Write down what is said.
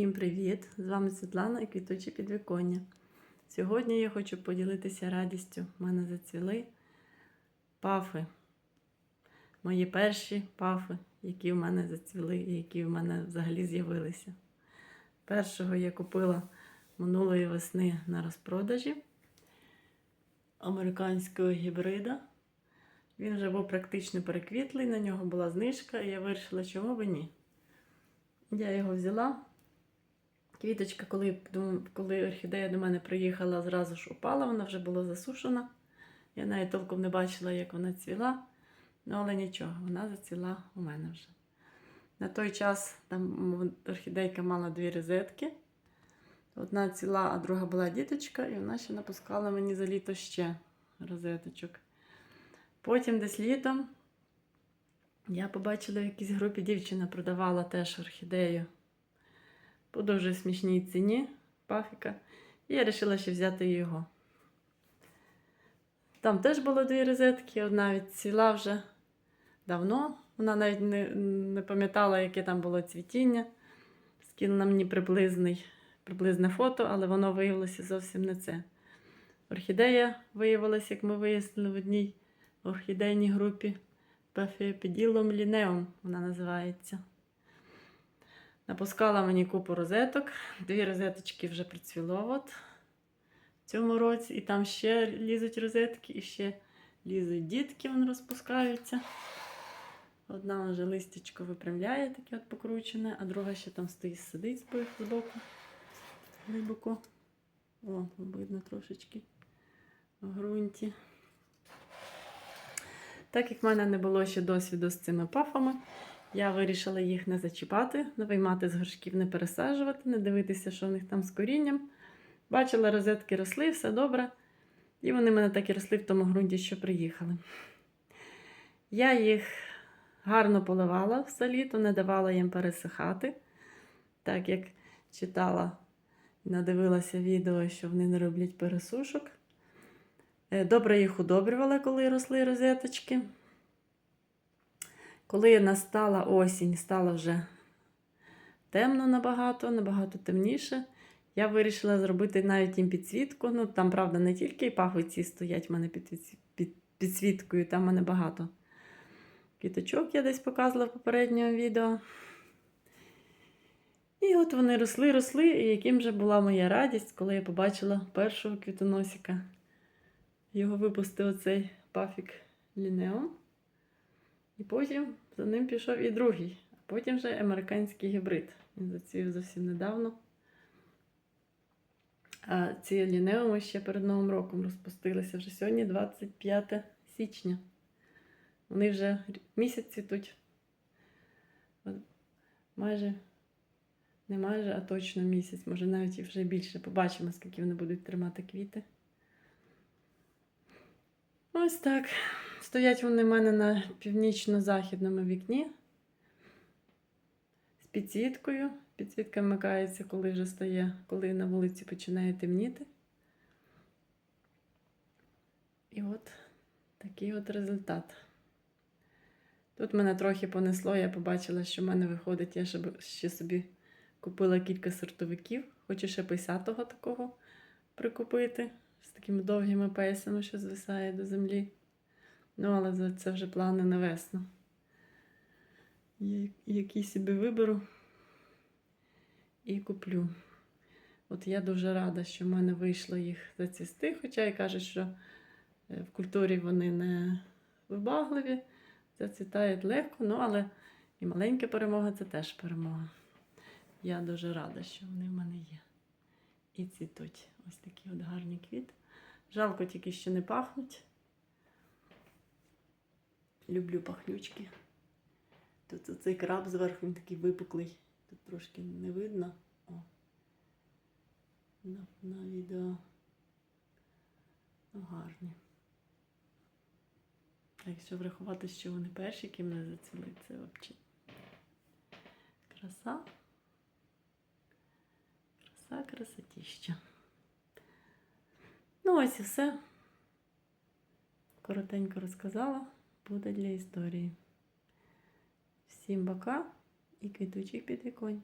Всім привіт! З вами Світлана і Квітучі підвіконня. Сьогодні я хочу поділитися радістю. У мене зацвіли пафи. Мої перші пафи, які в мене зацвіли і які в мене взагалі з'явилися. Першого я купила минулої весни на розпродажі американського гібрида. Він вже був практично переквітлий, на нього була знижка, і я вирішила, чому би ні. Я його взяла. Квіточка, коли, коли орхідея до мене приїхала, зразу ж упала, вона вже була засушена. Я навіть толком не бачила, як вона цвіла. Ну, але нічого, вона зацвіла у мене вже. На той час там орхідейка мала дві розетки. Одна ціла, а друга була діточка, і вона ще напускала мені за літо ще розеточок. Потім десь літом я побачила в якійсь групі дівчина продавала теж орхідею по дуже смішній ціні пафіка. І я вирішила ще взяти його. Там теж було дві розетки, одна відцвіла вже давно. Вона навіть не, не пам'ятала, яке там було цвітіння. Скинула мені приблизний, приблизне фото, але воно виявилося зовсім не це. Орхідея виявилася, як ми вияснили в одній орхідейній групі Пафіопіділом лінеум вона називається. Напускала мені купу розеток. Дві розеточки вже процвіло от в цьому році. І там ще лізуть розетки, і ще лізуть дітки, вони розпускаються. Одна вже листячко випрямляє, таке от покручене, а друга ще там стоїть, сидить збоку, збоку глибоко. О, видно трошечки в ґрунті. Так як в мене не було ще досвіду з цими пафами, я вирішила їх не зачіпати, не виймати з горшків, не пересаджувати, не дивитися, що в них там з корінням. Бачила, розетки росли, все добре. І вони мене так і росли в тому ґрунті, що приїхали. Я їх гарно поливала все літо, не давала їм пересихати, так як читала і надивилася відео, що вони не роблять пересушок. Е, Добре їх удобрювала, коли росли розеточки. Коли настала осінь, стало вже темно набагато, набагато темніше. Я вирішила зробити навіть їм підсвітку. Ну, там, правда, не тільки і пахвиці стоять в мене під, підсві- під підсвіткою, там в мене багато квіточок я десь показувала в попередньому відео. І от вони росли, росли, і яким же була моя радість, коли я побачила першого квітоносика. Його випустив оцей пафік Лінеум. І потім за ним пішов і другий, а потім вже американський гібрид. Він зацвів зовсім недавно. А ці лінеуми ще перед Новим роком розпустилися. Вже сьогодні 25 січня. Вони вже місяць цвітуть. От Майже, не майже, а точно місяць, може навіть і вже більше. Побачимо, скільки вони будуть тримати квіти. Ось так. Стоять вони в мене на північно-західному вікні з підсвіткою. Підсвітка вмикається, коли вже стає, коли на вулиці починає темніти. І от такий от результат. Тут мене трохи понесло, я побачила, що в мене виходить, я ще, собі купила кілька сортовиків. Хочу ще 50-го такого прикупити з такими довгими пейсами, що звисає до землі. Ну, але це вже плани на весну. Я Які собі виберу і куплю. От я дуже рада, що в мене вийшло їх зацвісти, хоча і кажуть, що е, в культурі вони не вибагливі, зацвітають легко, ну але і маленька перемога це теж перемога. Я дуже рада, що вони в мене є. І цвітуть. Ось такі от гарні квіти. Жалко тільки, що не пахнуть. Люблю пахнючки. Тут цей краб зверху він такий випуклий. Тут трошки не видно. О. На, на відео. Ну, гарні. А якщо врахувати, що вони перші, які мене зацвіли, це взагалі краса. Краса, красотіща. Ну, ось і все. Коротенько розказала. Буде для історії. Всім бока і квітучих підвіконь.